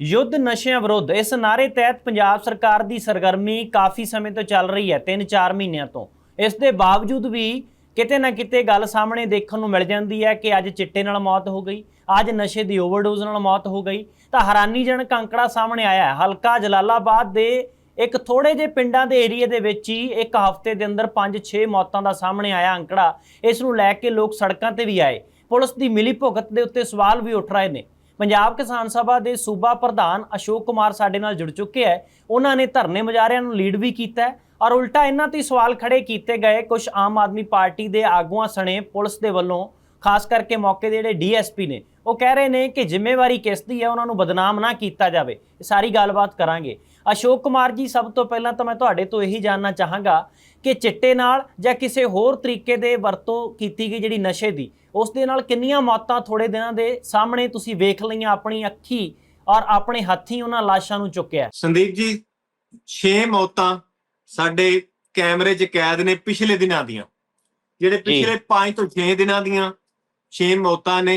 ਯੁੱਧ ਨਸ਼ਿਆਂ ਵਿਰੁੱਧ ਇਸ ਨਾਰੇ ਤਹਿਤ ਪੰਜਾਬ ਸਰਕਾਰ ਦੀ ਸਰਗਰਮੀ ਕਾਫੀ ਸਮੇਂ ਤੋਂ ਚੱਲ ਰਹੀ ਹੈ 3-4 ਮਹੀਨਿਆਂ ਤੋਂ। ਇਸ ਦੇ ਬਾਵਜੂਦ ਵੀ ਕਿਤੇ ਨਾ ਕਿਤੇ ਗੱਲ ਸਾਹਮਣੇ ਦੇਖਣ ਨੂੰ ਮਿਲ ਜਾਂਦੀ ਹੈ ਕਿ ਅੱਜ ਚਿੱਟੇ ਨਾਲ ਮੌਤ ਹੋ ਗਈ, ਅੱਜ ਨਸ਼ੇ ਦੀ ਓਵਰਡੋਜ਼ ਨਾਲ ਮੌਤ ਹੋ ਗਈ। ਤਾਂ ਹੈਰਾਨੀਜਨਕ ਅੰਕੜਾ ਸਾਹਮਣੇ ਆਇਆ ਹੈ। ਹਲਕਾ ਜਲਾਲਾਬਾਦ ਦੇ ਇੱਕ ਥੋੜੇ ਜਿਹੇ ਪਿੰਡਾਂ ਦੇ ਏਰੀਏ ਦੇ ਵਿੱਚ ਹੀ ਇੱਕ ਹਫ਼ਤੇ ਦੇ ਅੰਦਰ 5-6 ਮੌਤਾਂ ਦਾ ਸਾਹਮਣੇ ਆਇਆ ਅੰਕੜਾ। ਇਸ ਨੂੰ ਲੈ ਕੇ ਲੋਕ ਸੜਕਾਂ ਤੇ ਵੀ ਆਏ। ਪੁਲਿਸ ਦੀ ਮਿਲੀ ਭੁਗਤ ਦੇ ਉੱਤੇ ਸਵਾਲ ਵੀ ਉੱਠ ਰਹੇ ਨੇ। ਪੰਜਾਬ ਕਿਸਾਨ ਸਭਾ ਦੇ ਸੂਬਾ ਪ੍ਰਧਾਨ ਅਸ਼ੋਕ ਕੁਮਾਰ ਸਾਡੇ ਨਾਲ ਜੁੜ ਚੁੱਕੇ ਹੈ। ਉਹਨਾਂ ਨੇ ਧਰਨੇ ਮੁਜ਼ਾਹਰਿਆਂ ਨੂੰ ਲੀਡ ਵੀ ਕੀਤਾ ਹੈ ਔਰ ਉਲਟਾ ਇਹਨਾਂ ਤੇ ਸਵਾਲ ਖੜੇ ਕੀਤੇ ਗਏ। ਕੁਝ ਆਮ ਆਦਮੀ ਪਾਰਟੀ ਦੇ ਆਗੂਆਂ ਸਣੇ ਪੁਲਿਸ ਦੇ ਵੱਲੋਂ, ਖਾਸ ਕਰਕੇ ਮੌਕੇ ਦੇ ਜਿਹੜੇ ਡੀਐਸਪੀ ਨੇ, ਉਹ ਕਹਿ ਰਹੇ ਨੇ ਕਿ ਜ਼ਿੰਮੇਵਾਰੀ ਕਿਸ ਦੀ ਹੈ, ਉਹਨਾਂ ਨੂੰ ਬਦਨਾਮ ਨਾ ਕੀਤਾ ਜਾਵੇ। ਇਹ ਸਾਰੀ ਗੱਲਬਾਤ ਕਰਾਂਗੇ। ਅਸ਼ੋਕ ਕੁਮਾਰ ਜੀ ਸਭ ਤੋਂ ਪਹਿਲਾਂ ਤਾਂ ਮੈਂ ਤੁਹਾਡੇ ਤੋਂ ਇਹੀ ਜਾਨਣਾ ਚਾਹਾਂਗਾ ਕਿ ਚਿੱਟੇ ਨਾਲ ਜਾਂ ਕਿਸੇ ਹੋਰ ਤਰੀਕੇ ਦੇ ਵਰਤੋਂ ਕੀਤੀ ਗਈ ਜਿਹੜੀ ਨਸ਼ੇ ਦੀ ਉਸ ਦੇ ਨਾਲ ਕਿੰਨੀਆਂ ਮੌਤਾਂ ਥੋੜੇ ਦਿਨਾਂ ਦੇ ਸਾਹਮਣੇ ਤੁਸੀਂ ਵੇਖ ਲਈਆਂ ਆਪਣੀ ਅੱਖੀ ਔਰ ਆਪਣੇ ਹੱਥੀਂ ਉਹਨਾਂ ਲਾਸ਼ਾਂ ਨੂੰ ਚੁੱਕਿਆ। ਸੰਦੀਪ ਜੀ 6 ਮੌਤਾਂ ਸਾਡੇ ਕੈਮਰੇ 'ਚ ਕੈਦ ਨੇ ਪਿਛਲੇ ਦਿਨਾਂ ਦੀਆਂ ਜਿਹੜੇ ਪਿਛਲੇ 5 ਤੋਂ 6 ਦਿਨਾਂ ਦੀਆਂ 6 ਮੌਤਾਂ ਨੇ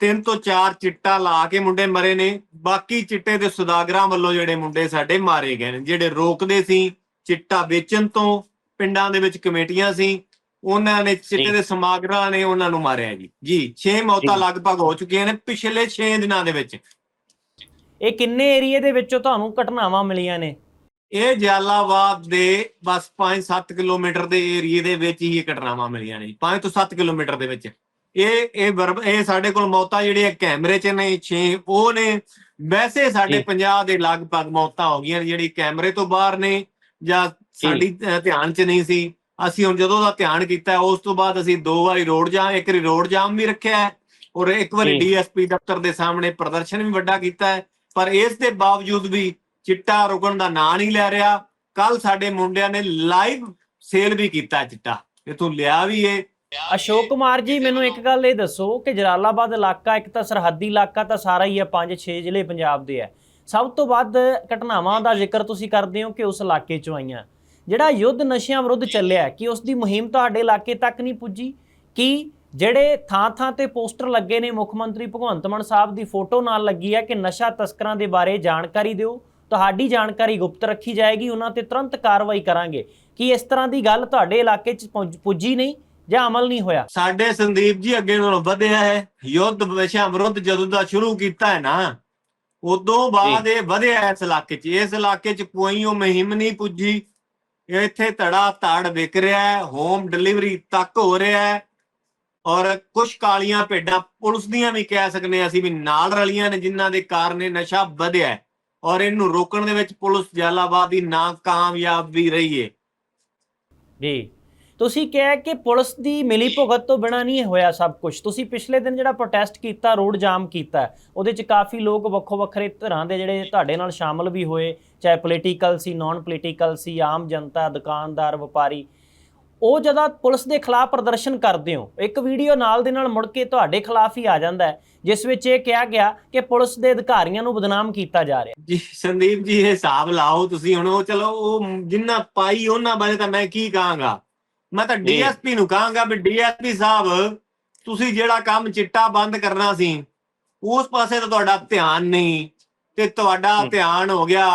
ਤਿੰਨ ਤੋਂ 4 ਚਿੱਟਾ ਲਾ ਕੇ ਮੁੰਡੇ ਮਰੇ ਨੇ ਬਾਕੀ ਚਿੱਟੇ ਦੇ ਸੁਦਾਗਰਾਂ ਵੱਲੋਂ ਜਿਹੜੇ ਮੁੰਡੇ ਸਾਡੇ ਮਾਰੇ ਗਏ ਨੇ ਜਿਹੜੇ ਰੋਕਦੇ ਸੀ ਚਿੱਟਾ ਵੇਚਣ ਤੋਂ ਪਿੰਡਾਂ ਦੇ ਵਿੱਚ ਕਮੇਟੀਆਂ ਸੀ ਉਹਨਾਂ ਨੇ ਚਿੱਟੇ। ਦੇ ਸਮਾਗਰਾਂ ਨੇ ਉਹਨਾਂ ਨੂੰ ਮਾਰਿਆ ਜੀ ਜੀ 6 ਮੌਤਾਂ। ਲਗਭਗ ਹੋ ਚੁੱਕੀਆਂ ਨੇ ਪਿਛਲੇ 6 ਦਿਨਾਂ ਦੇ ਵਿੱਚ ਇਹ ਕਿੰਨੇ ਏਰੀਏ ਦੇ ਵਿੱਚੋਂ ਤੁਹਾਨੂੰ ਘਟਨਾਵਾਂ ਮਿਲੀਆਂ ਨੇ ਇਹ ਜਲਾਲਾਬਾਦ ਦੇ ਬਸ 5-7 ਕਿਲੋਮੀਟਰ ਦੇ ਏਰੀਏ ਦੇ ਵਿੱਚ ਹੀ ਇਹ ਘਟਨਾਵਾਂ ਮਿਲੀਆਂ ਨੇ 5 ਤੋਂ 7 ਕਿਲੋਮੀਟਰ ਦੇ ਵਿੱਚ ਇਹ ਇਹ ਇਹ ਸਾਡੇ ਕੋਲ ਮੌਤਾਂ ਜਿਹੜੀਆਂ ਕੈਮਰੇ 'ਚ ਨੇ 6 ਉਹ ਨੇ। ਵੈਸੇ ਸਾਡੇ ਜੀ। 50 ਦੇ ਲਗਭਗ ਮੌਤਾਂ ਹੋ ਗਈਆਂ ਜਿਹੜੀ ਕੈਮਰੇ ਤੋਂ ਬਾਹਰ ਨੇ ਜਾਂ ਸਾਡੀ ਧਿਆਨ 'ਚ ਨਹੀਂ ਸੀ। ਅਸੀਂ ਹੁਣ ਜਦੋਂ ਦਾ ਧਿਆਨ ਕੀਤਾ ਉਸ ਤੋਂ ਬਾਅਦ ਅਸੀਂ ਦੋ ਵਾਰੀ ਰੋਡ ਜਾਮ ਇੱਕ ਵਾਰੀ ਰੋਡ ਜਾਮ ਵੀ ਰੱਖਿਆ ਔਰ ਇੱਕ ਵਾਰੀ। ਡੀਐਸਪੀ ਦਫ਼ਤਰ ਦੇ ਸਾਹਮਣੇ ਪ੍ਰਦਰਸ਼ਨ ਵੀ ਵੱਡਾ ਕੀਤਾ ਹੈ। ਪਰ ਇਸ ਦੇ ਬਾਵਜੂਦ ਵੀ ਚਿੱਟਾ ਰੁਕਣ ਦਾ ਨਾਂ ਨਹੀਂ ਲੈ ਰਿਹਾ। ਕੱਲ ਸਾਡੇ ਮੁੰਡਿਆਂ ਨੇ ਲਾਈਵ ਸੇਲ ਵੀ ਕੀਤਾ ਚਿੱਟਾ। ਇਥੋਂ ਲਿਆ ਵੀ ਏ ਅਸ਼ੋਕ ਕੁਮਾਰ ਜੀ, ਮੈਨੂੰ ਇੱਕ ਗੱਲ ਇਹ ਦੱਸੋ ਕਿ ਜਲਾਲਾਬਾਦ ਇਲਾਕਾ ਇੱਕ ਤਾਂ ਸਰਹੱਦੀ ਇਲਾਕਾ ਤਾਂ ਸਾਰਾ ਹੀ ਹੈ 5-6 ਜ਼ਿਲ੍ਹੇ ਪੰਜਾਬ ਦੇ ਹੈ। ਸਭ ਤੋਂ ਵੱਧ ਘਟਨਾਵਾਂ ਦਾ ਜ਼ਿਕਰ ਤੁਸੀਂ ਕਰਦੇ ਹੋ ਕਿ ਉਸ ਇਲਾਕੇ ਚੋਂ ਆਈਆਂ। ਜਿਹੜਾ ਯੁੱਧ ਨਸ਼ਿਆਂ ਵਿਰੁੱਧ ਚੱਲਿਆ, ਕਿ ਉਸ ਦੀ ਮੁਹਿੰਮ ਤੁਹਾਡੇ ਇਲਾਕੇ ਤੱਕ ਨਹੀਂ ਪੁੱਜੀ? ਕਿ ਜਿਹੜੇ ਥਾਂ-ਥਾਂ ਤੇ ਪੋਸਟਰ ਲੱਗੇ ਨੇ, ਮੁੱਖ ਮੰਤਰੀ ਭਗਵੰਤ ਮਾਨ ਸਾਹਿਬ ਦੀ ਫੋਟੋ ਨਾਲ ਲੱਗੀ ਹੈ ਕਿ ਨਸ਼ਾ ਤਸਕਰਾਂ ਦੇ ਬਾਰੇ ਜਾਣਕਾਰੀ ਦਿਓ। ਤੁਹਾਡੀ ਜਾਣਕਾਰੀ ਗੁਪਤ ਰੱਖੀ ਜਾਏਗੀ, ਉਹਨਾਂ ਤੇ ਤੁਰੰਤ ਕਾਰਵਾਈ ਕਰਾਂਗੇ। ਕਿ ਇਸ ਤਰ੍ਹਾਂ ਦੀ ਗੱਲ ਤੁਹਾਡੇ ਇਲਾਕੇ 'ਚ ਪੁੱਜ- ਪੁੱਜੀ ਨਹੀਂ? ਜਾਂ ਅਮਲ ਨਹੀਂ ਹੋਇਆ? ਸਾਡੇ ਸੰਦੀਪ ਜੀ ਅੱਗੇ ਨਾਲੋਂ ਵਧਿਆ ਹੈ। ਯੁੱਧ ਵਿਸ਼ਿਆਂ ਵਿਰੁੱਧ ਜਦੋਂ ਦਾ ਸ਼ੁਰੂ ਕੀਤਾ ਹੈ ਨਾ ਉਦੋਂ ਬਾਅਦ ਇਹ ਵਧਿਆ ਇਸ ਇਲਾਕੇ 'ਚ। ਇਸ ਇਲਾਕੇ 'ਚ ਕੋਈ ਉਹ ਮੁਹਿੰਮ ਨਹੀਂ ਪੁੱਜੀ। ਇੱਥੇ ਧੜਾ ਧੜ ਵਿਕ ਰਿਹਾ ਹੈ ਹੋਮ ਡਿਲੀਵਰੀ ਤੱਕ ਹੋ ਰਿਹਾ ਹੈ। ਔਰ ਕੁਝ ਕਾਲੀਆਂ ਭੇਡਾਂ ਪੁਲਿਸ ਦੀਆਂ ਵੀ ਕਹਿ ਸਕਨੇ ਅਸੀਂ ਵੀ ਨਾਲ ਰਲੀਆਂ ਨੇ ਜਿਨ੍ਹਾਂ ਦੇ ਕਾਰਨ ਇਹ ਨਸ਼ਾ ਵਧਿਆ ਔਰ ਇਹਨੂੰ ਰੋਕਣ ਦੇ ਵਿੱਚ ਪੁਲਿਸ ਜਲਾਲਾਬਾਦ ਦੀ ਨਾਕਾਮਯਾਬ ਵੀ ਰਹੀ ਹੈ। ਜੀ। ਤੁਸੀਂ ਕਿਹਾ ਕਿ ਪੁਲਿਸ ਦੀ ਮਿਲੀ ਭੁਗਤ ਤੋਂ ਬਿਨਾ ਨਹੀਂ ਹੋਇਆ ਸਭ ਕੁਝ ਤੁਸੀਂ ਪਿਛਲੇ ਦਿਨ ਜਿਹੜਾ ਪ੍ਰੋਟੈਸਟ ਕੀਤਾ, ਰੋਡ ਜਾਮ ਕੀਤਾ, ਉਹਦੇ ਚ ਕਾਫੀ ਲੋਕ ਵੱਖੋ ਵੱਖਰੇ ਤਰ੍ਹਾਂ ਦੇ ਜਿਹੜੇ ਤੁਹਾਡੇ ਨਾਲ ਸ਼ਾਮਲ ਵੀ ਹੋਏ, ਚਾਹੇ ਪੋਲੀਟੀਕਲ ਸੀ ਨਾਨ ਪੋਲੀਟੀਕਲ ਸੀ, ਆਮ ਜਨਤਾ, ਦੁਕਾਨਦਾਰ, ਵਪਾਰੀ। ਉਹ ਜਦੋਂ ਪੁਲਿਸ ਦੇ ਖਿਲਾਫ ਪ੍ਰਦਰਸ਼ਨ ਕਰਦੇ ਹੋ, ਇੱਕ ਵੀਡੀਓ ਨਾਲ ਦੇ ਨਾਲ ਮੁੜ ਕੇ ਤੁਹਾਡੇ ਖਿਲਾਫ ਹੀ ਆ ਜਾਂਦਾ ਜਿਸ ਵਿੱਚ ਇਹ ਕਿਹਾ ਗਿਆ ਕਿ ਪੁਲਿਸ ਦੇ ਅਧਿਕਾਰੀਆਂ ਨੂੰ ਬਦਨਾਮ ਕੀਤਾ ਜਾ ਰਿਹਾ। ਜੀ, ਸੰਦੀਪ ਜੀ, ਇਹ ਹਿਸਾਬ ਲਾਓ ਤੁਸੀਂ ਹੁਣ, ਉਹ ਚਲੋ, ਉਹ ਜਿੰਨਾ ਪਾਈ ਉਹਨਾਂ ਬਾਰੇ ਤਾਂ ਮੈਂ ਕੀ ਕਹਾਂਗਾ? ਮੈਂ ਤਾਂ। ਡੀਐਸਪੀ ਨੂੰ ਕਹਾਂਗਾ ਵੀ ਡੀਐਸਪੀ ਸਾਹਿਬ ਤੁਸੀਂ ਜਿਹੜਾ ਕੰਮ ਚਿੱਟਾ ਬੰਦ ਕਰਨਾ ਸੀ ਉਸ ਪਾਸੇ ਤਾਂ ਤੁਹਾਡਾ ਧਿਆਨ ਨਹੀਂ ਤੇ ਤੁਹਾਡਾ। ਧਿਆਨ ਹੋ ਗਿਆ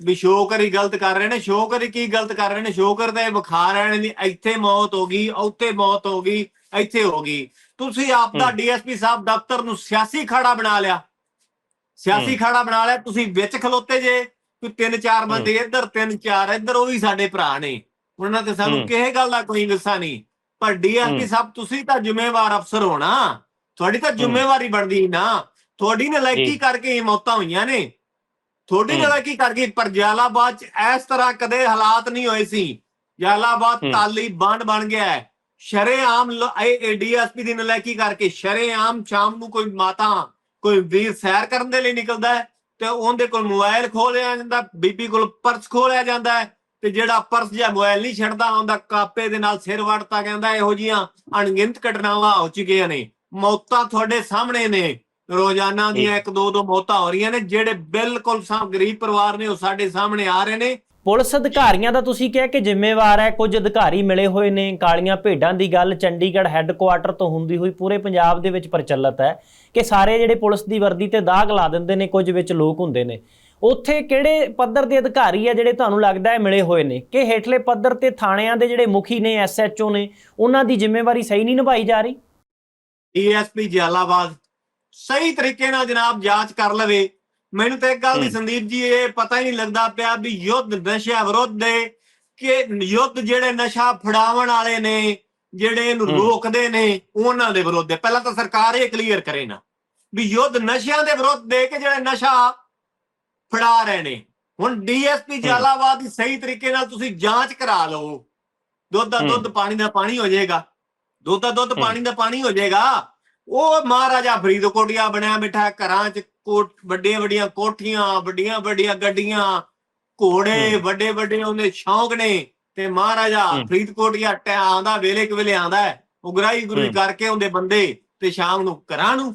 ਵੀ ਸ਼ੋਕਰ ਹੀ ਗਲਤ ਕਰ ਰਹੇ ਨੇ ਸ਼ੋਕਰ ਹੀ ਕੀ ਗਲਤ ਕਰ ਰਹੇ ਨੇ ਸ਼ੋਕਰ ਤਾਂ ਇਹ ਵਿਖਾ ਰਹੇ ਨੇ ਇੱਥੇ ਮੌਤ ਹੋ ਗਈ ਉੱਥੇ ਮੌਤ ਹੋ ਗਈ ਇੱਥੇ ਹੋ ਗਈ ਤੁਸੀਂ ਆਪ ਦਾ। ਡੀਐਸਪੀ ਸਾਹਿਬ ਦਫ਼ਤਰ ਨੂੰ ਸਿਆਸੀ ਖੜਾ ਬਣਾ ਲਿਆ ਸਿਆਸੀ। ਖੜਾ ਬਣਾ ਲਿਆ ਤੁਸੀਂ ਵਿੱਚ ਖਲੋਤੇ ਜੇ ਕੋਈ ਤਿੰਨ ਚਾਰ ਬੰਦੇ ਇੱਧਰ ਤਿੰਨ ਚਾਰ ਇੱਧਰ ਉਹ ਵੀ ਸਾਡੇ ਭਰਾ ਨੇ ਉਹਨਾਂ ਤੇ ਸਾਨੂੰ। ਕਿਸੇ ਗੱਲ ਦਾ ਕੋਈ ਗੁੱਸਾ ਨਹੀਂ ਪਰ ਡੀਐਸਪੀ। ਸਾਹਿਬ ਤੁਸੀਂ ਤਾਂ ਜ਼ਿੰਮੇਵਾਰ ਅਫਸਰ ਹੋਣਾ ਤੁਹਾਡੀ ਤਾਂ ਜ਼ਿੰਮੇਵਾਰੀ ਬਣਦੀ ਨਾ ਤੁਹਾਡੀ ਨਲਾਇਕੀ। ਕਰਕੇ ਇਹ ਮੌਤਾਂ ਹੋਈਆਂ ਨੇ ਤੁਹਾਡੀ। ਨਲਾਇਕੀ ਕਰਕੇ ਪਰ ਜਲਾਲਾਬਾਦ ਚ ਇਸ ਤਰ੍ਹਾਂ ਕਦੇ ਹਾਲਾਤ ਨਹੀਂ ਹੋਏ ਸੀ ਜਲਾਲਾਬਾਦ। ਤਾਲੀ ਬੰਡ ਬਣ ਗਿਆ ਹੈ ਸ਼ਰੇਆਮ ਇਹ ਡੀਐਸਪੀ ਦੀ ਨਲਾਇਕੀ ਕਰਕੇ ਸ਼ਰੇਆਮ ਸ਼ਾਮ ਨੂੰ ਕੋਈ ਮਾਤਾ ਕੋਈ ਵੀਰ ਸੈਰ ਕਰਨ ਦੇ ਲਈ ਨਿਕਲਦਾ ਹੈ ਤੇ ਉਹਦੇ ਕੋਲ ਮੋਬਾਈਲ ਖੋਲਿਆ ਜਾਂਦਾ ਬੀਬੀ ਕੋਲ ਪਰਸ ਖੋਲਿਆ ਜਾਂਦਾ ਹੈ ਤੇ ਜਿਹੜਾ ਪਰਸ ਜਾਂ ਮੋਬਾਈਲ ਨਹੀਂ ਛੱਡਦਾ ਉਹਦਾ ਕਾਪੇ ਦੇ ਨਾਲ ਸਿਰ ਵੜਤਾ ਕਹਿੰਦਾ ਇਹੋ ਜੀਆਂ ਅਣਗਿਣਤ ਘਟਨਾਵਾਂ ਹੋ ਚੁੱਕੀਆਂ ਨੇ। ਮੌਤਾਂ ਤੁਹਾਡੇ ਸਾਹਮਣੇ ਨੇ। ਰੋਜ਼ਾਨਾ ਦੀਆਂ ਇੱਕ ਦੋ ਦੋ ਮੌਤਾਂ ਹੋ ਰਹੀਆਂ ਨੇ ਜਿਹੜੇ ਬਿਲਕੁਲ ਸਭ ਗਰੀਬ ਪਰਿਵਾਰ ਨੇ ਉਹ ਸਾਡੇ ਸਾਹਮਣੇ ਆ ਰਹੇ ਨੇ। ਪੁਲਿਸ ਅਧਿਕਾਰੀਆਂ ਦਾ ਤੁਸੀਂ ਕਿਹਾ ਕਿ ਜ਼ਿੰਮੇਵਾਰ ਹੈ ਕੁਝ ਅਧਿਕਾਰੀ ਮਿਲੇ ਹੋਏ ਨੇ। ਕਾਲੀਆਂ ਭੇਡਾਂ ਦੀ ਗੱਲ ਚੰਡੀਗੜ੍ਹ ਹੈੱਡਕੁਆਟਰ ਤੋਂ ਹੁੰਦੀ ਹੋਈ ਪੂਰੇ ਪੰਜਾਬ ਦੇ ਵਿੱਚ ਪ੍ਰਚਲਿਤ ਹੈ ਕਿ ਸਾਰੇ ਜਿਹੜੇ ਪੁਲਿਸ ਦੀ ਵਰਦੀ ਤੇ ਦਾਗ ਲਾ ਦਿੰਦੇ ਨੇ ਕੁਝ ਵਿੱਚ ਲੋਕ ਹੁੰਦੇ ਨੇ। ਉੱਥੇ ਕਿਹੜੇ ਪੱਧਰ ਦੇ ਅਧਿਕਾਰੀ ਆ ਜਿਹੜੇ ਤੁਹਾਨੂੰ ਲੱਗਦਾ ਹੈ ਮਿਲੇ ਹੋਏ ਨੇ ਕਿ ਹੇਠਲੇ ਪੱਧਰ ਤੇ ਥਾਣਿਆਂ ਦੇ ਜਿਹੜੇ ਮੁਖੀ ਨੇ ਐਸਐਚਓ ਨੇ ਉਹਨਾਂ ਦੀ ਜ਼ਿੰਮੇਵਾਰੀ ਸਹੀ ਨਹੀਂ ਨਿਭਾਈ ਜਾ ਰਹੀ ਡੀਐਸਪੀ ਜਲਾਲਾਬਾਦ ਸਹੀ ਤਰੀਕੇ ਨਾਲ ਜਨਾਬ ਜਾਂਚ ਕਰ ਲਵੇ ਮੈਨੂੰ ਤਾਂ ਇੱਕ ਗੱਲ ਦੀ। ਸੰਦੀਪ ਜੀ ਇਹ ਪਤਾ ਹੀ ਨਹੀਂ ਲੱਗਦਾ ਪਿਆ ਵੀ ਯੁੱਧ ਨਸ਼ਾ ਵਿਰੁੱਧ ਦੇ ਕਿ ਯੁੱਧ ਜਿਹੜੇ ਨਸ਼ਾ ਫੜਾਉਣ ਵਾਲੇ ਨੇ ਜਿਹੜੇ ਇਹਨੂੰ। ਰੋਕਦੇ ਨੇ ਉਹਨਾਂ ਦੇ ਵਿਰੁੱਧ ਹੈ ਪਹਿਲਾਂ ਤਾਂ ਸਰਕਾਰ ਇਹ ਕਲੀਅਰ ਕਰੇ ਨਾ ਵੀ ਯੁੱਧ ਨਸ਼ਿਆਂ ਦੇ ਵਿਰੁੱਧ ਦੇ ਕਿ ਜਿਹੜੇ ਨਸ਼ਾ ਫੜਾ ਰਹੇ ਨੇ ਹੁਣ ਡੀਐਸਪੀ ਜਲਾਲਾਬਾਦ ਦੀ ਸਹੀ ਤਰੀਕੇ ਨਾਲ ਤੁਸੀਂ ਜਾਂਚ ਕਰਾ ਲਓ ਦੁੱਧ ਦਾ। ਦੁੱਧ ਪਾਣੀ ਦਾ ਪਾਣੀ ਹੋ ਜਾਏਗਾ ਦੁੱਧ ਦਾ ਦੁੱਧ। ਪਾਣੀ ਦਾ ਪਾਣੀ ਹੋ ਜਾਏਗਾ ਉਹ ਮਹਾਰਾਜਾ ਫਰੀਦਕੋਟਿਆ ਬਣਿਆ ਮਿੱਠਾ ਘਰਾਂ 'ਚ ਕੋਟ ਵੱਡੀਆਂ ਵੱਡੀਆਂ ਕੋਠੀਆਂ ਵੱਡੀਆਂ ਵੱਡੀਆਂ ਗੱਡੀਆਂ ਘੋੜੇ। ਵੱਡੇ ਵੱਡੇ ਉਹਦੇ ਸ਼ੌਂਕ ਨੇ ਤੇ ਮਹਾਰਾਜਾ। ਫਰੀਦਕੋਟਿਆ ਟੈ ਆਂਦਾ ਵੇਲੇ ਕਿ ਵੇਲੇ ਆਂਦਾ ਹੈ ਉਗਰਾਈ ਗੁਰੀ। ਕਰਕੇ ਉਹਦੇ ਬੰਦੇ ਤੇ ਸ਼ਾਮ ਨੂੰ ਘਰਾਂ ਨੂੰ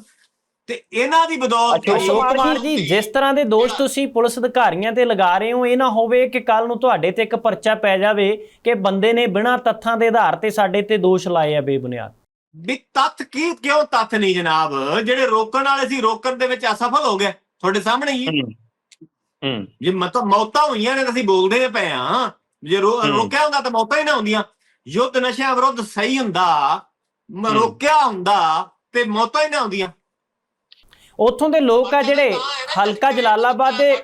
ਤੇ ਇਹਨਾਂ ਦੀ ਬਦੌਲਤ ਅਸ਼ੋਕ ਕੁਮਾਰ ਜੀ ਜਿਸ ਤਰ੍ਹਾਂ ਦੇ ਦੋਸ਼ ਤੁਸੀਂ ਪੁਲਿਸ ਅਧਿਕਾਰੀਆਂ ਤੇ ਲਗਾ ਰਹੇ ਹੋ ਇਹ ਨਾ ਹੋਵੇ ਕਿ ਕੱਲ ਨੂੰ ਤੁਹਾਡੇ ਤੇ ਇੱਕ ਪਰਚਾ ਪੈ ਜਾਵੇ ਕਿ ਬੰਦੇ ਨੇ ਬਿਨਾਂ ਤੱਥਾਂ ਦੇ ਆਧਾਰ ਤੇ ਸਾਡੇ ਤੇ ਦੋਸ਼ ਲਾਏ ਆ ਬੇਬੁਨਿਆਦ। ਵੀ ਤੱਥ ਕੀ ਕਿਉਂ ਤੱਥ ਨਹੀਂ ਜਨਾਬ? ਜਿਹੜੇ ਰੋਕਣ ਵਾਲੇ ਸੀ ਰੋਕਣ ਦੇ ਵਿੱਚ ਅਸਫਲ ਹੋ ਗਏ। ਤੁਹਾਡੇ ਸਾਹਮਣੇ ਹੀ। ਹੈ। ਜੇ ਮਤਲਬ ਮੌਤਾਂ ਹੋਈਆਂ ਨੇ ਤਾਂ ਅਸੀਂ ਬੋਲਦੇ ਪਏ ਆ ਜੇ। ਰੋਕਿਆ ਹੁੰਦਾ ਤਾਂ ਮੌਤਾਂ ਹੀ ਨਾ ਹੁੰਦੀਆਂ। ਯੁੱਧ ਨਸ਼ਿਆਂ ਵਿਰੁੱਧ ਸਹੀ ਹੁੰਦਾ। ਰੋਕਿਆ ਹੁੰਦਾ ਤੇ ਮੌਤਾਂ ਹੀ ਨਾ ਹੁੰਦੀਆਂ। ਉੱਥੋਂ ਦੇ ਲੋਕ ਆ ਜਿਹੜੇ ਹਲਕਾ ਜਲਾਲਾਬਾਦ ਦੇ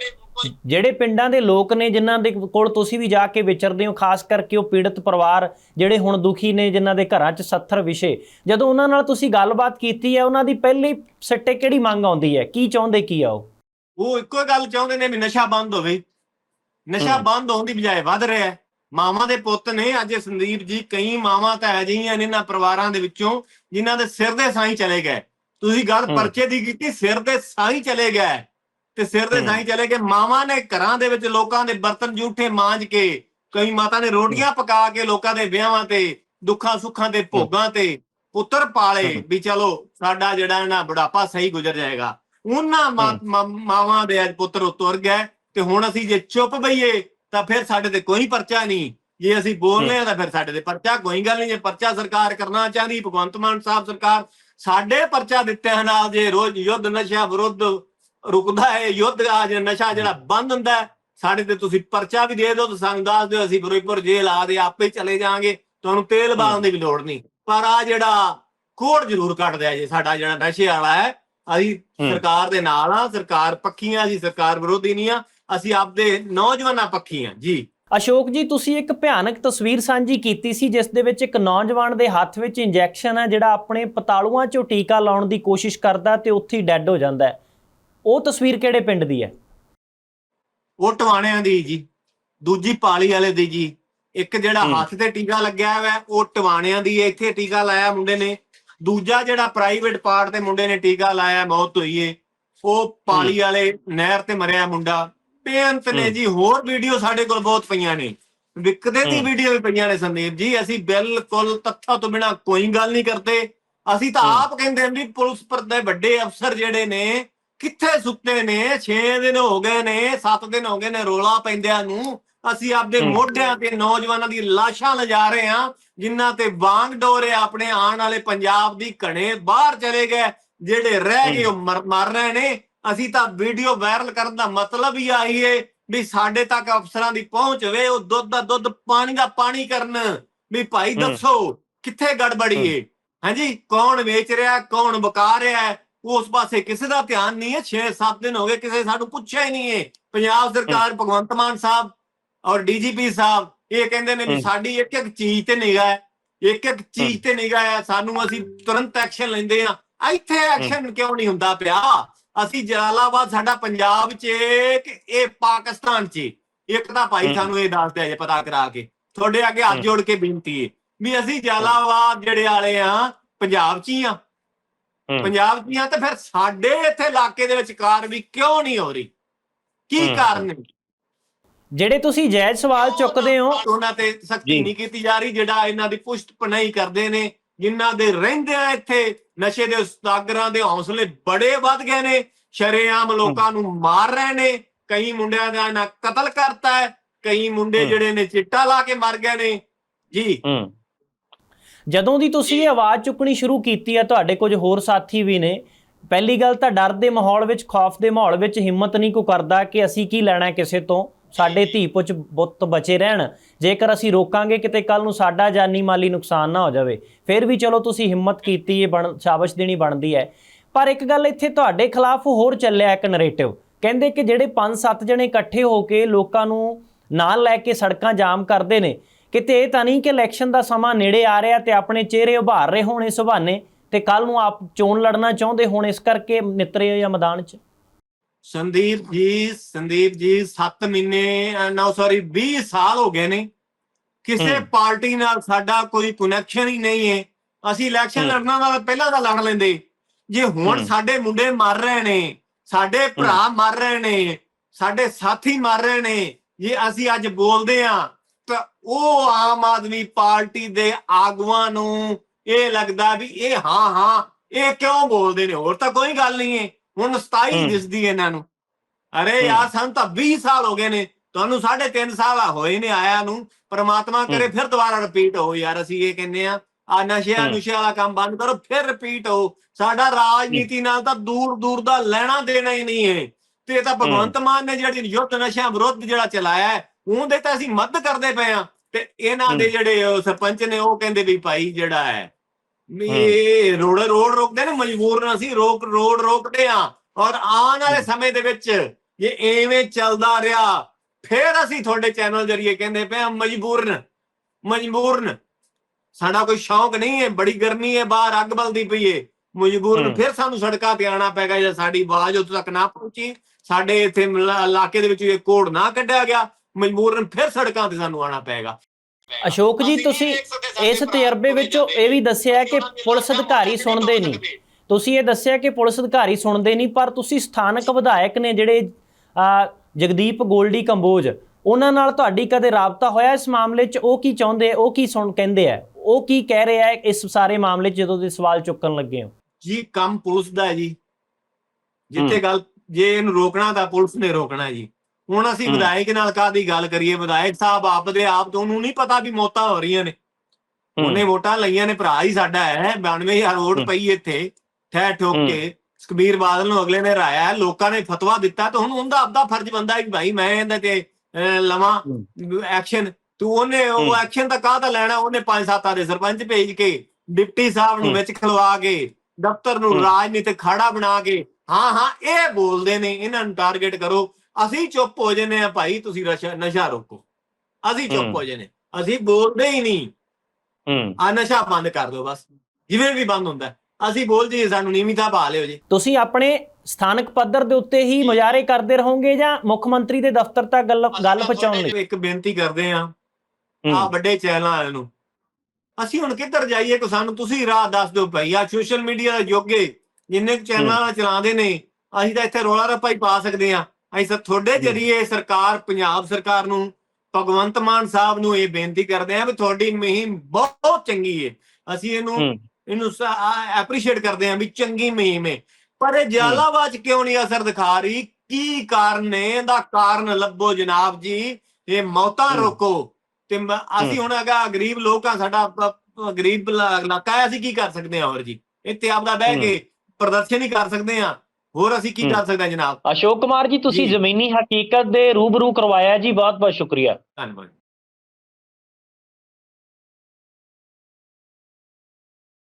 ਜਿਹੜੇ ਪਿੰਡਾਂ ਦੇ ਲੋਕ ਨੇ ਜਿਨ੍ਹਾਂ ਦੇ ਕੋਲ ਤੁਸੀਂ ਵੀ ਜਾ ਕੇ ਵਿਚਰਦੇ ਹੋ ਖਾਸ ਕਰਕੇ ਉਹ ਪੀੜਤ ਪਰਿਵਾਰ ਜਿਹੜੇ ਹੁਣ ਦੁਖੀ ਨੇ ਜਿਨ੍ਹਾਂ ਦੇ ਘਰਾਂ 'ਚ 70 ਵਿਸ਼ੇ ਜਦੋਂ ਉਹਨਾਂ ਨਾਲ ਤੁਸੀਂ ਗੱਲਬਾਤ ਕੀਤੀ ਹੈ ਉਹਨਾਂ ਦੀ ਪਹਿਲੀ ਸੱਟੇ ਕਿਹੜੀ ਮੰਗ ਆਉਂਦੀ ਹੈ? ਕੀ ਚਾਹੁੰਦੇ ਕੀ ਆ ਉਹ? ਉਹ ਇੱਕੋ ਹੀ ਗੱਲ ਚਾਹੁੰਦੇ ਨੇ ਵੀ ਨਸ਼ਾ ਬੰਦ ਹੋਵੇ। ਨਸ਼ਾ। ਬੰਦ ਹੋਣ ਦੀ ਬਜਾਏ ਵੱਧ ਰਿਹਾ ਹੈ। ਮਾਵਾਂ ਦੇ ਪੁੱਤ ਨੇ ਅੱਜ ਇਹ ਸੰਦੀਪ ਜੀ ਕਈ ਮਾਵਾਂ ਤਾਂ ਅਜਿਹੀਆਂ ਨੇ ਇਹਨਾਂ ਪਰਿਵਾਰਾਂ ਦੇ ਵਿੱਚੋਂ ਜਿਨ੍ਹਾਂ ਦੇ ਸਿਰ ਦੇ ਸਾਈਂ ਚਲੇ ਗਏ। ਤੁਸੀਂ ਗੱਲ। ਪਰਚੇ ਦੀ ਕੀਤੀ ਸਿਰ ਦੇ ਸਾਈਂ ਚਲੇ ਗਏ। ਤੇ ਸਿਰ ਦੇ ਹੂੰ। ਸਾਈਂ ਚਲੇ ਗਏ। ਮਾਵਾਂ ਨੇ ਘਰਾਂ ਦੇ ਵਿੱਚ ਲੋਕਾਂ ਦੇ ਬਰਤਨ ਜੂਠੇ ਮਾਂਜ ਕੇ ਕਈ ਮਾਤਾ ਨੇ ਰੋਟੀਆਂ ਪਕਾ ਕੇ ਲੋਕਾਂ ਦੇ ਵਿਆਹਾਂ ਤੇ ਦੁੱਖਾਂ ਸੁੱਖਾਂ ਦੇ ਭੋਗਾਂ ਤੇ ਪੁੱਤਰ ਪਾਲੇ। ਵੀ ਚਲੋ ਸਾਡਾ ਜਿਹੜਾ ਨਾ ਬੁਢਾਪਾ ਸਹੀ ਗੁਜ਼ਰ ਜਾਏਗਾ। ਉਹਨਾਂ ਮਾਵਾਂ ਦੇ ਅੱਜ ਪੁੱਤਰ ਤੁਰ ਗਏ। ਤੇ ਹੁਣ ਅਸੀਂ ਜੇ ਚੁੱਪ ਬਈਏ ਤਾਂ ਫਿਰ ਸਾਡੇ ਤੇ ਕੋਈ ਪਰਚਾ ਨਹੀਂ। ਜੇ ਅਸੀਂ ਬੋਲਨੇ ਆ ਤਾਂ ਫਿਰ ਸਾਡੇ ਤੇ ਪਰਚਾ। ਕੋਈ ਗੱਲ ਨਹੀਂ ਜੇ ਪਰਚਾ ਸਰਕਾਰ ਕਰਨਾ ਚਾਹਦੀ ਭਗਵੰਤ ਮਾਨ ਸਾਹਿਬ ਸਰਕਾਰ ਸਾਡੇ ਪਰਚਾ ਦਿੱਤੇ ਹਨ ਆ ਜੇ ਰੋਜ਼ ਯੁੱਧ ਨਸ਼ਾ ਵਿਰੁੱਧ ਰੁਕਦਾ ਹੈ ਯੁੱਧ ਆ ਜੇ ਨਸ਼ਾ ਜਿਹੜਾ ਬੰਦ ਹੁੰਦਾ ਸਾਡੇ ਤੇ ਤੁਸੀਂ ਪਰਚਾ ਵੀ ਦੇ ਦਿਓ ਤਾਂ ਸਾਨੂੰ ਦੱਸ ਦਿਓ ਅਸੀਂ ਫਿਰੋਜ਼ਪੁਰ ਜੇਲ੍ਹ ਆ ਦੇ ਆਪੇ ਚਲੇ ਜਾਾਂਗੇ ਤੁਹਾਨੂੰ ਤੇਲ ਬਾਲਣ ਦੀ ਵੀ ਲੋੜ ਨਹੀਂ। ਪਰ ਆ ਜਿਹੜਾ ਕੋੜ ਜ਼ਰੂਰ ਕੱਢ ਦਿਆ ਜੇ ਸਾਡਾ ਜਿਹੜਾ ਨਸ਼ੇ ਵਾਲਾ ਹੈ ਅਸੀਂ। ਸਰਕਾਰ ਦੇ ਨਾਲ ਆ ਸਰਕਾਰ ਪੱਖੀਆਂ ਅਸੀਂ ਸਰਕਾਰ ਵਿਰੋਧੀ ਨਹੀਂ ਆ ਅਸੀਂ ਆਪਦੇ ਨੌਜਵਾਨਾਂ ਪੱਖੀਆਂ ਜੀ। ਅਸ਼ੋਕ ਜੀ ਤੁਸੀਂ ਇੱਕ ਭਿਆਨਕ ਤਸਵੀਰ ਸਾਂਝੀ ਕੀਤੀ ਸੀ ਜਿਸ ਦੇ ਵਿੱਚ ਇੱਕ ਨੌਜਵਾਨ ਦੇ ਹੱਥ ਵਿੱਚ ਇੰਜੈਕਸ਼ਨ ਹੈ ਜਿਹੜਾ ਆਪਣੇ ਪਤਾਲੂਆਂ 'ਚੋਂ ਟੀਕਾ ਲਾਉਣ ਦੀ ਕੋਸ਼ਿਸ਼ ਕਰਦਾ ਤੇ ਉੱਥੇ ਹੀ ਡੈੱਡ ਹੋ ਜਾਂਦਾ ਹੈ। ਉਹ ਤਸਵੀਰ ਕਿਹੜੇ ਪਿੰਡ ਦੀ ਹੈ? ਉਹ ਟਵਾਣਿਆਂ ਦੀ ਜੀ ਦੂਜੀ ਪਾਲੀ ਵਾਲੇ ਦੀ ਜੀ। ਇੱਕ ਜਿਹੜਾ। ਹੱਥ ਤੇ ਟੀਕਾ ਲੱਗਿਆ ਹੋਇਆ ਹੈ, ਉਹ ਟਵਾਣਿਆਂ ਦੀ ਹੈ, ਇੱਥੇ ਟੀਕਾ ਲਾਇਆ ਮੁੰਡੇ ਨੇ। ਦੂਜਾ ਜਿਹੜਾ ਪ੍ਰਾਈਵੇਟ ਪਾਰਟ ਤੇ ਮੁੰਡੇ ਨੇ ਟੀਕਾ ਲਾਇਆ ਮੌਤ ਹੋਈ ਏ। ਉਹ ਪਾਲੀ ਵਾਲੇ ਨਹਿਰ ਤੇ ਮਰਿਆ ਮੁੰਡਾ। ਬੇਅੰਤ ਨੇ। ਜੀ ਹੋਰ ਵੀਡੀਓ ਸਾਡੇ ਕੋਲ ਬਹੁਤ ਪਈਆਂ ਨੇ ਵਿਕਦੇ ਦੀ। ਵੀਡੀਓ ਵੀ ਪਈਆਂ ਨੇ ਸੰਦੀਪ ਜੀ ਅਸੀਂ ਬਿਲਕੁਲ ਤੱਥਾਂ ਤੋਂ ਬਿਨਾ ਕੋਈ ਗੱਲ ਨਹੀਂ ਕਰਦੇ ਅਸੀਂ ਤਾਂ। ਆਪ ਕਹਿੰਦੇ ਹਾਂ ਵੀ ਪੁਲਿਸ ਪਰ ਦੇ ਵੱਡੇ ਅਫਸਰ ਜਿਹੜੇ ਨੇ ਕਿੱਥੇ ਸੁੱਤੇ ਨੇ 6 ਦਿਨ ਹੋ ਗਏ ਨੇ 7 ਦਿਨ ਹੋ ਗਏ ਨੇ ਰੋਲਾ ਪੈਂਦਿਆਂ ਨੂੰ ਅਸੀਂ ਆਪਦੇ। ਮੋਢਿਆਂ ਤੇ ਨੌਜਵਾਨਾਂ ਦੀ ਲਾਸ਼ਾਂ ਲਿਜਾ ਰਹੇ ਹਾਂ ਜਿਨ੍ਹਾਂ ਤੇ ਵਾਂਗ ਡੋਰੇ ਆਪਣੇ ਆਉਣ ਵਾਲੇ ਪੰਜਾਬ ਦੀ ਘਣੇ ਬਾਹਰ ਚਲੇ ਗਏ ਜਿਹੜੇ ਰਹਿ ਗਏ ਉਹ ਮਰ ਮਰ ਰਹੇ ਨੇ ਅਸੀਂ ਤਾਂ ਵੀਡੀਓ ਵਾਇਰਲ ਕਰਨ ਦਾ ਮਤਲਬ ਹੀ ਆਈ ਏ ਵੀ ਸਾਡੇ ਤੱਕ ਅਫਸਰਾਂ ਦੀ ਪਹੁੰਚ ਹੋਵੇ ਉਹ ਦੁੱਧ ਦਾ ਦੁੱਧ ਪਾਣੀ ਦਾ ਪਾਣੀ ਕਰਨ। ਵੀ ਭਾਈ। ਦੱਸੋ ਕਿੱਥੇ ਗੜਬੜੀ ਏ? ਹਾਂਜੀ ਕੌਣ ਵੇਚ ਰਿਹਾ ਕੌਣ ਬਕਾ ਰਿਹਾ ਉਸ ਪਾਸੇ ਕਿਸੇ ਦਾ ਧਿਆਨ ਨਹੀਂ ਹੈ 6-7 ਦਿਨ ਹੋ ਗਏ ਕਿਸੇ ਸਾਨੂੰ ਪੁੱਛਿਆ ਹੀ ਨਹੀਂ ਹੈ ਪੰਜਾਬ ਸਰਕਾਰ ਭਗਵੰਤ ਮਾਨ ਸਾਹਿਬ ਔਰ ਡੀਜੀਪੀ ਸਾਹਿਬ ਇਹ ਕਹਿੰਦੇ ਨੇ ਵੀ। ਸਾਡੀ ਇੱਕ ਇੱਕ ਚੀਜ਼ ਤੇ ਨਿਗਾਹ ਹੈ ਇੱਕ ਇੱਕ ਚੀਜ਼ ਤੇ ਨਿਗਾਹ ਹੈ ਸਾਨੂੰ ਅਸੀਂ ਤੁਰੰਤ ਐਕਸ਼ਨ ਲੈਂਦੇ ਆ। ਇੱਥੇ ਐਕਸ਼ਨ ਕਿਉਂ ਨਹੀਂ ਹੁੰਦਾ ਪਿਆ? ਅਸੀਂ ਜਲਾਲਾਬਾਦ ਸਾਡਾ ਪੰਜਾਬ 'ਚ ਕਿ ਇਹ ਪਾਕਿਸਤਾਨ 'ਚ? ਇੱਕ ਤਾਂ ਭਾਈ। ਸਾਨੂੰ ਇਹ ਦੱਸ ਦਿਆ ਜੇ ਪਤਾ ਕਰਾ ਕੇ ਤੁਹਾਡੇ ਅੱਗੇ ਹੱਥ। ਜੋੜ ਕੇ ਬੇਨਤੀ ਹੈ ਵੀ ਅਸੀਂ ਜਲਾਲਾਬਾਦ ਜਿਹੜੇ ਵਾਲੇ ਆ ਪੰਜਾਬ 'ਚ ਹੀ ਆ ਹੂੰ। ਪੰਜਾਬ 'ਚ ਹੀ ਆ ਤੇ ਫਿਰ ਸਾਡੇ ਇੱਥੇ ਇਲਾਕੇ ਦੇ ਵਿੱਚ ਕਾਰਵਾਈ ਕਿਉਂ ਨਹੀਂ ਹੋ ਰਹੀ ਕੀ। ਕਾਰਨ ਹੈ ਜਿਹੜੇ ਤੁਸੀਂ ਜਾਇਜ਼ ਸਵਾਲ ਚੁੱਕਦੇ ਹੋ ਉਹਨਾਂ ਤੇ ਸਖਤੀ। ਨਹੀਂ ਕੀਤੀ ਜਾ ਰਹੀ ਜਿਹੜਾ ਇਹਨਾਂ ਦੀ ਪੁਸ਼ਟ ਪਨਾਈ ਕਰਦੇ ਨੇ ਜਿਨ੍ਹਾਂ ਦੇ ਰਹਿੰਦੇ ਆ ਇੱਥੇ ਨਸ਼ੇ ਦੇ ਉਸਤਾਗਰਾਂ ਦੇ ਹੌਸਲੇ ਬੜੇ ਵੱਧ ਗਏ ਨੇ ਸ਼ਰੇਆਮ ਲੋਕਾਂ ਨੂੰ ਮਾਰ ਰਹੇ ਨੇ ਕਈ ਮੁੰਡਿਆਂ ਦਾ ਨਾ ਕਤਲ ਕਰਤਾ ਹੈ ਕਈ ਮੁੰਡੇ। ਜਿਹੜੇ ਨੇ ਚਿੱਟਾ ਲਾ ਕੇ ਮਰ ਗਏ ਨੇ। ਜੀ। ਜਦੋਂ ਦੀ ਤੁਸੀਂ ਇਹ ਆਵਾਜ਼ ਚੁੱਕਣੀ ਸ਼ੁਰੂ ਕੀਤੀ ਹੈ ਤੁਹਾਡੇ ਕੁਝ ਹੋਰ ਸਾਥੀ ਵੀ ਨੇ। ਪਹਿਲੀ ਗੱਲ ਤਾਂ ਡਰ ਦੇ ਮਾਹੌਲ ਵਿੱਚ ਖੌਫ ਦੇ ਮਾਹੌਲ ਵਿੱਚ ਹਿੰਮਤ ਨਹੀਂ ਕੋ ਕਰਦਾ ਕਿ ਅਸੀਂ ਕੀ ਲੈਣਾ ਕਿਸੇ ਤੋਂ। ਸਾਡੇ ਧੀ ਪੁੱਤ ਬੁੱਤ ਬਚੇ ਰਹਿਣ, ਜੇਕਰ ਅਸੀਂ ਰੋਕਾਂਗੇ ਕਿਤੇ ਕੱਲ ਨੂੰ ਸਾਡਾ ਜਾਨੀ ਮਾਲੀ ਨੁਕਸਾਨ ਨਾ ਹੋ ਜਾਵੇ, ਫਿਰ ਵੀ ਚਲੋ ਤੁਸੀਂ ਹਿੰਮਤ ਕੀਤੀ ਇਹ ਬਣ, ਸ਼ਾਬਾਸ਼ ਦੇਣੀ ਬਣਦੀ ਹੈ। ਪਰ ਇੱਕ ਗੱਲ ਇੱਥੇ ਤੁਹਾਡੇ ਖਿਲਾਫ ਹੋਰ ਚੱਲਿਆ ਇੱਕ ਨੈਰੇਟਿਵ ਕਹਿੰਦੇ ਕਿ ਜਿਹੜੇ 5-7 ਜਣੇ ਇਕੱਠੇ ਹੋ ਕੇ ਲੋਕਾਂ ਨੂੰ ਨਾਲ ਲੈ ਕੇ ਸੜਕਾਂ ਜਾਮ ਕਰਦੇ ਨੇ, ਕਿਤੇ ਇਹ ਤਾਂ ਨਹੀਂ ਕਿ ਇਲੈਕਸ਼ਨ ਦਾ ਸਮਾਂ ਨੇੜੇ ਆ ਰਿਹਾ ਤੇ ਆਪਣੇ ਚਿਹਰੇ ਉਭਾਰ ਰਹੇ ਹੋਣੇ ਇਸ ਬਹਾਨੇ, ਤੇ ਕੱਲ ਨੂੰ ਆਪ ਚੋਣ ਲੜਨਾ ਚਾਹੁੰਦੇ ਹੋਣ ਇਸ ਕਰਕੇ ਨਿਤਰੇ ਜਾਂ ਮੈਦਾਨ 'ਚ? ਸੰਦੀਪ ਜੀ ਸੰਦੀਪ ਜੀ 7 ਮਹੀਨੇ ਨਾ ਸੌਰੀ 20 ਸਾਲ ਹੋ ਗਏ ਨੇ ਕਿਸੇ। ਪਾਰਟੀ ਨਾਲ ਸਾਡਾ ਕੋਈ ਕਨੈਕਸ਼ਨ ਹੀ ਨਹੀਂ ਹੈ ਅਸੀਂ ਇਲੈਕਸ਼ਨ। ਲੜਨਾ ਨਾਲ ਪਹਿਲਾਂ ਤਾਂ ਲੜ ਲੈਂਦੇ ਜੇ ਹੁਣ। ਸਾਡੇ ਮੁੰਡੇ ਮਰ ਰਹੇ ਨੇ ਸਾਡੇ ਭਰਾ ਮਰ ਰਹੇ ਨੇ ਸਾਡੇ ਸਾਥੀ ਮਰ ਰਹੇ ਨੇ ਜੇ ਅਸੀਂ ਅੱਜ ਬੋਲਦੇ ਆ ਤਾਂ ਉਹ ਆਮ ਆਦਮੀ ਪਾਰਟੀ ਦੇ ਆਗੂਆਂ ਨੂੰ ਇਹ ਲੱਗਦਾ ਵੀ ਇਹ ਹਾਂ ਹਾਂ ਇਹ ਕਿਉਂ ਬੋਲਦੇ ਨੇ ਹੋਰ ਤਾਂ ਕੋਈ ਗੱਲ ਨਹੀਂ ਹੈ ਹੁਣ 27 ਹੂੰ। ਦਿਸਦੀ ਇਹਨਾਂ ਨੂੰ ਅਰੇ। ਯਾਰ ਸਾਨੂੰ ਤਾਂ 20 ਸਾਲ ਹੋ ਗਏ ਨੇ ਤੁਹਾਨੂੰ 3.5 ਸਾਲ ਹੋਏ ਨੇ ਆਇਆ ਨੂੰ ਪ੍ਰਮਾਤਮਾ ਕਰੇ ਫਿਰ ਦੁਬਾਰਾ ਰਿਪੀਟ ਹੋ ਯਾਰ ਅਸੀਂ ਇਹ ਕਹਿੰਦੇ ਆ ਆ ਨਸ਼ਿਆਂ। ਨੁਸ਼ਿਆਂ ਵਾਲਾ ਕੰਮ ਬੰਦ ਕਰੋ ਫਿਰ ਰਿਪੀਟ ਹੋ ਸਾਡਾ ਰਾਜਨੀਤੀ ਨਾਲ ਤਾਂ ਦੂਰ ਦੂਰ ਦਾ ਲੈਣਾ ਦੇਣਾ ਹੀ ਨਹੀਂ ਹੈ ਤੇ ਇਹ ਤਾਂ ਭਗਵੰਤ ਮਾਨ ਨੇ ਜਿਹੜੀ ਯੁੱਧ ਨਸ਼ਿਆਂ ਵਿਰੁੱਧ ਜਿਹੜਾ ਚਲਾਇਆ ਹੈ ਉਹਦੇ ਤਾਂ ਅਸੀਂ ਮਦਦ ਕਰਦੇ ਪਏ ਆ ਤੇ ਇਹਨਾਂ ਦੇ। ਜਿਹੜੇ ਸਰਪੰਚ ਨੇ ਉਹ ਕਹਿੰਦੇ ਵੀ ਭਾਈ ਜਿਹੜਾ ਹੂੰ। ਇਹ ਰੋਡ ਰੋਡ ਰੋਕਦੇ ਨੇ ਮਜਬੂਰ ਨਾ ਅਸੀਂ ਰੋਕ ਰੋਡ ਰੋਕਦੇ ਆ ਔਰ ਆਉਣ ਵਾਲੇ ਹੂੰ। ਸਮੇਂ ਦੇ ਵਿੱਚ ਜੇ ਐਵੇਂ ਚੱਲਦਾ ਰਿਹਾ ਫਿਰ ਅਸੀਂ ਤੁਹਾਡੇ ਚੈਨਲ ਜਰੀਏ ਕਹਿੰਦੇ ਪਏ ਮਜਬੂਰਨ ਮਜਬੂਰਨ। ਸਾਡਾ ਕੋਈ ਸ਼ੌਂਕ ਨਹੀਂ ਹੈ ਬੜੀ ਗਰਮੀ ਹੈ ਬਾਹਰ ਅੱਗ ਬਲਦੀ ਪਈ ਏ ਮਜਬੂਰਨ ਹੂੰ। ਫਿਰ ਸਾਨੂੰ ਸੜਕਾਂ ਤੇ ਆਣਾ ਪੈਗਾ ਜੇ ਸਾਡੀ ਆਵਾਜ਼ ਉੱਥੇ ਤੱਕ ਨਾ ਪਹੁੰਚੀ ਸਾਡੇ ਇੱਥੇ ਇਲਾਕੇ ਦੇ ਵਿੱਚ ਇਹ ਕੋਡ ਨਾ ਕੱਢਿਆ ਗਿਆ ਮਜਬੂਰਨ ਫਿਰ ਸੜਕਾਂ ਤੇ ਸਾਨੂੰ ਆਣਾ ਪਏਗਾ ਅਸ਼ੋਕ ਜੀ ਤੁਸੀਂ ਇਸ ਤਜਰਬੇ ਵਿੱਚੋਂ ਇਹ ਵੀ ਦੱਸਿਆ ਕਿ ਪੁਲਿਸ ਅਧਿਕਾਰੀ ਸੁਣਦੇ ਨਹੀਂ ਤੁਸੀਂ ਇਹ ਦੱਸਿਆ ਕਿ ਪੁਲਿਸ ਅਧਿਕਾਰੀ ਸੁਣਦੇ ਨਹੀਂ ਪਰ ਤੁਸੀਂ ਸਥਾਨਕ ਵਿਧਾਇਕ ਨੇ ਜਿਹੜੇ ਜਗਦੀਪ ਗੋਲਡੀ ਕੰਬੋਜ ਉਹਨਾਂ ਨਾਲ ਤੁਹਾਡੀ ਕਦੇ ਰਾਬਤਾ ਹੋਇਆ ਇਸ ਮਾਮਲੇ 'ਚ? ਉਹ ਕੀ ਚਾਹੁੰਦੇ ਆ ਉਹ ਕੀ ਸੁਣ ਕਹਿੰਦੇ ਆ? ਉਹ ਕੀ ਕਹਿ ਰਹੇ ਇਸ ਸਾਰੇ ਮਾਮਲੇ 'ਚ ਜਦੋਂ ਦੇ ਸਵਾਲ ਚੁੱਕਣ ਲੱਗੇ ਹੋ? ਜੀ ਕੰਮ ਪੁਲਿਸ ਦਾ ਹੈ ਜੀ। ਜਿੱਥੇ। ਗੱਲ ਜੇ ਇਹਨੂੰ ਰੋਕਣਾ ਤਾਂ ਪੁਲਿਸ ਨੇ ਰੋਕਣਾ ਹੈ ਜੀ। ਹੁਣ ਅਸੀਂ। ਵਿਧਾਇਕ ਨਾਲ ਕਾਦੀ ਗੱਲ ਕਰੀਏ ਵਿਧਾਇਕ ਸਾਹਿਬ ਆਪ ਦੇ ਆਪ ਤੋਂ ਉਹਨੂੰ ਨਹੀਂ ਪਤਾ ਵੀ ਮੌਤਾਂ ਹੋ ਰਹੀਆਂ ਨੇ ਉਹਨੇ ਵੋਟਾਂ ਲਈਆਂ ਨੇ ਭਰਾ ਹੀ ਸਾਡਾ ਹੈ 92000 ਵੋਟ। ਪਈ ਇੱਥੇ ਠਹਿ ਠੋਕ। ਕੇ ਸੁਖਬੀਰ ਬਾਦਲ ਨੂੰ ਅਗਲੇ ਨੇ ਰਾਇਆ ਲੋਕਾਂ ਨੇ ਫਤਵਾ ਦਿੱਤਾ ਤਾਂ ਹੁਣ ਉਹਦਾ ਆਪਦਾ ਫਰਜ਼ ਬੰਦਾ ਹੈ ਕਿ ਭਾਈ ਮੈਂ ਇਹਦੇ ਤੇ ਲਵਾਂ ਐਕਸ਼ਨ ਤੂੰ ਉਹਨੇ ਉਹ। ਐਕਸ਼ਨ ਤਾਂ ਕਾਹਦਾ ਲੈਣਾ ਉਹਨੇ ਪੰਜ ਸੱਤਾਂ ਦੇ ਸਰਪੰਚ ਭੇਜ ਕੇ ਡਿਪਟੀ ਸਾਹਿਬ ਨੂੰ। ਵਿੱਚ ਖਲਵਾ ਕੇ ਦਫ਼ਤਰ ਨੂੰ। ਰਾਜਨੀਤਿਕ ਖਾੜਾ ਬਣਾ ਕੇ ਹਾਂ ਹਾਂ ਇਹ ਬੋਲਦੇ ਨੇ ਇਹਨਾਂ ਨੂੰ ਟਾਰਗੇਟ ਕਰੋ ਅਸੀਂ ਚੁੱਪ ਹੋ ਜੰਨੇ ਆ ਭਾਈ ਤੁਸੀਂ ਨਸ਼ਾ ਰੋਕੋ। ਅਸੀਂ। ਚੁੱਪ ਹੋ। ਜੰਨੇ ਅਸੀਂ ਬੋਲਦੇ ਹੀ ਨਹੀਂ। ਹੂੰ। ਆ ਨਸ਼ਾ ਬੰਦ ਕਰ ਦਿਓ ਬਸ। ਜਿਵੇਂ ਵੀ ਬੰਦ ਹੁੰਦਾ। ਅਸੀਂ ਬੋਲ ਜੀ ਸਾਨੂੰ ਨੀਵੀਂ ਪਾ ਲਿਓ ਜੀ। ਤੁਸੀਂ ਆਪਣੇ ਸਥਾਨਕ ਪੱਧਰ ਦੇ ਉੱਤੇ ਹੀ ਮੁਜ਼ਾਹਰੇ ਕਰਦੇ ਰਹੋਗੇ ਜਾਂ ਮੁੱਖ ਮੰਤਰੀ ਦੇ ਦਫ਼ਤਰ ਤੱਕ ਗੱਲ ਗੱਲ ਪਹੁੰਚਾਉਣ ਲਈ? ਇੱਕ ਬੇਨਤੀ ਕਰਦੇ ਆ ਆ ਵੱਡੇ ਚੈਨਲਾਂ ਵਾਲਿਆਂ ਨੂੰ। ਅਸੀਂ ਹੁਣ ਕਿੱਧਰ ਜਾਈਏ ਕੋ ਸਾਨੂੰ ਤੁਸੀਂ ਰਾਹ ਦੱਸ ਦਿਓ ਭਾਈ। ਆ ਸੋਸ਼ਲ ਮੀਡੀਆ ਦਾ ਯੁੱਗ ਏ ਜਿੰਨੇ ਚੈਨਲਾਂ ਚਲਾਉਂਦੇ ਨੇ ਅਸੀਂ ਤਾਂ ਇੱਥੇ ਰੋਲਾ ਰੱਪਾ ਹੀ ਪਾ ਸਕਦੇ ਆ ਅਸੀਂ ਤਾਂ ਤੁਹਾਡੇ ਜਰੀਏ ਸਰਕਾਰ ਪੰਜਾਬ ਸਰਕਾਰ ਨੂੰ ਭਗਵੰਤ ਮਾਨ ਸਾਹਿਬ ਨੂੰ ਇਹ ਬੇਨਤੀ ਕਰਦੇ ਆ ਵੀ ਤੁਹਾਡੀ ਮੁਹਿੰਮ ਬਹੁਤ ਚੰਗੀ ਏ। ਅਸੀਂ ਇਹਨੂੰ। ਇਹਨੂੰ ਐਪਰੀਸ਼ੀਏਟ ਕਰਦੇ ਆ ਵੀ ਚੰਗੀ ਮੁਹਿੰਮ ਏ। ਪਰ ਇਹ ਜਾਲਾਵਾਜ ਕਿਉਂ ਨਹੀਂ ਅਸਰ ਦਿਖਾ ਰਹੀ? ਕੀ ਕਾਰਨ ਨੇ? ਇਹਦਾ ਕਾਰਨ ਲੱਭੋ ਜਨਾਬ ਜੀ। ਇਹ ਮੌਤਾਂ। ਰੋਕੋ। ਤੇ ਅਸੀਂ ਹੁਣ ਅਗਾ ਗਰੀਬ ਲੋਕ ਸਾਡਾ ਗਰੀਬ ਇਲਾ- ਇਲਾਕਾ ਹੈ ਅਸੀਂ ਕੀ ਕਰ ਸਕਦੇ ਹਾਂ ਹੋਰ ਜੀ? ਇੱਥੇ ਆਪਦਾ ਬਹਿ। ਕੇ ਪ੍ਰਦਰਸ਼ਨ ਹੀ ਕਰ ਸਕਦੇ ਹਾਂ। ਹੋਰ ਅਸੀਂ ਕੀ। ਕਰ ਸਕਦੇ ਹਾਂ ਜਨਾਬ ਅਸ਼ੋਕ ਕੁਮਾਰ ਜੀ ਤੁਸੀਂ। ਜ਼ਮੀਨੀ ਹਕੀਕਤ ਦੇ ਰੂਬਰੂ ਕਰਵਾਇਆ ਜੀ ਬਹੁਤ ਬਹੁਤ ਸ਼ੁਕਰੀਆ ਧੰਨਵਾਦ